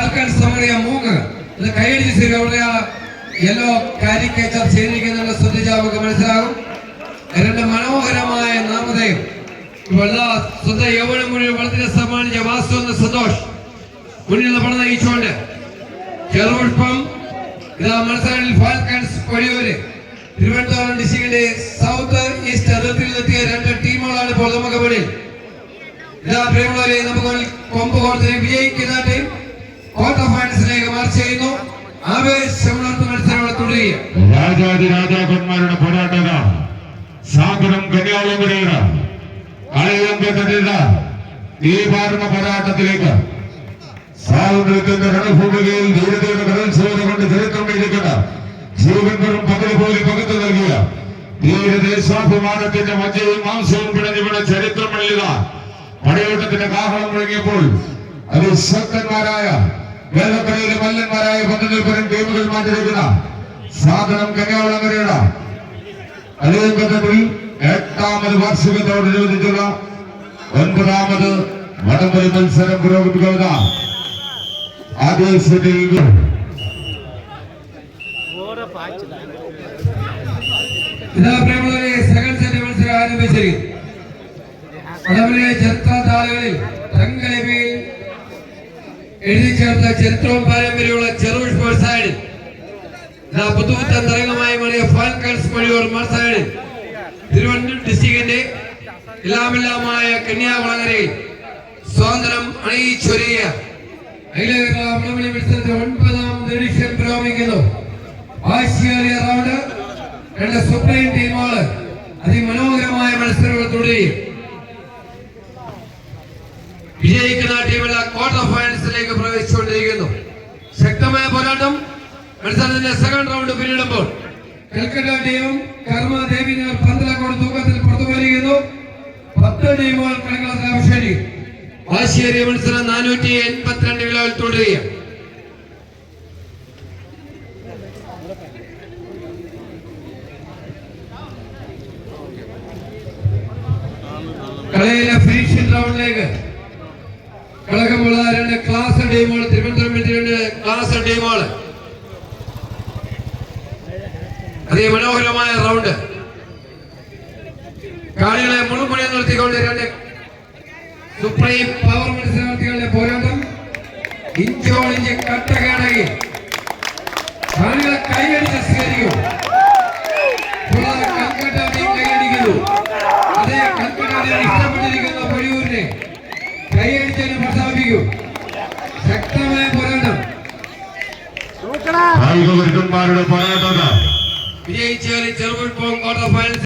Falcons Samaria moong ഇത് കൈയടിച്ച് ശരി അവിടെ യെല്ലോ കാരിക്കേച്ചർ ചെയ്തിരിക്കുന്നുണ്ട് ശ്രദ്ധിച്ചാൽ നമുക്ക് മനസ്സിലാകും? രണ്ട് മനോഹരമായ നാമധേയം. സ്വന്തം യൗവനം മുഴുവൻ വെള്ളത്തിന് സമ്മാനിച്ച വാസ്തു എന്ന സന്തോഷ്. മുന്നിൽ പണം നയിച്ചുകൊണ്ട്. ചെറുപുഷ്പം. ഇതാ മത്സരങ്ങളിൽ ഫാൽക്കൺസ് കൊടിയൂര് തിരുവനന്തപുരം ഡിസ്ട്രിക്റ്റിന്റെ സൗത്ത് ഈസ്റ്റ് അതിർത്തിയിലെത്തിയ രണ്ട് ടീമുകളാണ് ഇപ്പോൾ നമുക്ക് മുന്നിൽ. ഇതാ പ്രേമുള്ളവരെ നമുക്ക് കൊമ്പ് കോർത്തിനെ വിജയിക്കുന്ന ടീം ക്വാർട്ടർ ഫൈനൽസിലേക്ക് മാർച്ച് ചെയ്യുന്നു ആവേശമുണർത്തുന്ന മത്സരങ്ങൾ തുടരുക രാജാതി രാജാക്കന്മാരുടെ പോരാട്ടത സാഗരം കന്യാകുമരിയുടെ കളിയങ്കത്തിന്റെ തീപാർന്ന പോരാട്ടത്തിലേക്ക് സ്വാതന്ത്ര്യത്തിന്റെ രണഭൂമികയിൽ ധീരതയുടെ കലോത്സവം കൊണ്ട് ചരിത്രം എഴുതിക്കുന്ന ജീവൻ വെറും പകൽ പോലെ പകുത്തു നൽകിയ ധീരദേശാഭിമാനത്തിന്റെ മജ്ജയും മാംസവും പിണഞ്ഞിവിടെ ചരിത്രം എഴുതുക പടയോട്ടത്തിന്റെ കാഹളം മുഴങ്ങിയപ്പോൾ അതിശക്തന്മാരായ വേദക്കരയിലെ മല്ലന്മാരായ പന്തനിൽപ്പരം ടീമുകൾ മാറ്റിയിരിക്കുന്ന സാധനം കന്യാകുളങ്ങരയുടെ അലിയങ്കത്തിൽ എട്ടാമത് വാർഷികത്തോടനുബന്ധിച്ചുള്ള ഒൻപതാമത് വടംവലി മത്സരം പുരോഗമിക്കുക ആദ്യ സെറ്റിൽ ഇതാ മത്സരം ആരംഭിച്ചിരിക്കുന്നു വടംവലിയെ ചരിത്ര താളുകളിൽ തങ്കലിപിയിൽ എഴുതി ചേർത്ത ചരിത്രവും പാരമ്പര്യമുള്ള ചെറു ഇതാ പുതുപുത്തൻ തരംഗമായി മാറിയ ഫാൽക്കൺസ് വഴിയോർ മത്സരങ്ങളിൽ തിരുവനന്തപുരം ഡിസ്ട്രിക്റ്റിന്റെ എല്ലാമെല്ലാമായ കന്യാകുളങ്ങരയിൽ സ്വാതന്ത്ര്യം അണിയിച്ചൊരിയ അഖില ടീമുകൾ അതിമനോഹരമായ വിജയിക്കുന്ന ടീമുള്ള ക്വാർട്ടർ ഫൈനൽസിലേക്ക് പ്രവേശിച്ചുകൊണ്ടിരിക്കുന്നു. ശക്തമായ പോരാട്ടം. മത്സരത്തിന്റെ സെക്കൻഡ് റൗണ്ട് പിന്നിടുമ്പോൾ കൽക്കട്ട ടീമും കർമ്മ ദേവിനഗർ പന്തലക്കോട് തൂക്കത്തിൽ പുറത്തു വരികയുന്നു പത്ത് ടീമുകൾ കളിക്കളത്തിൽ അവശേഷിക്കും. വാശിയേറിയ മത്സരം നാനൂറ്റി എൺപത്തിരണ്ട് കിലോയിൽ തുടരുകയാണ്. കളിയിലെ ഫിനിഷിംഗ് റൗണ്ടിലേക്ക് കളകമുള്ള രണ്ട് ക്ലാസ് ടീമുകൾ തിരുവനന്തപുരം രണ്ട് ക്ലാസ് ടീമുകൾ അതിമനോഹരമായ റൗണ്ട് കാണികളെ മുഴുമുണി നിർത്തിക്കൊണ്ട് രണ്ട് സുപ്രീം പവർ മത്സരാർത്ഥികളുടെ പോരാട്ടം. ഇഞ്ചോളിഞ്ച് കട്ടകടകി. കാണികളെ കൈയടിച്ചതിന് പ്രസ്താവിക്കും ശക്തമായ പോരാട്ടം. വിജയിച്ചാൽ ചെറുപുഷ്പം ക്വാർട്ടർ ഫൈനൽസ്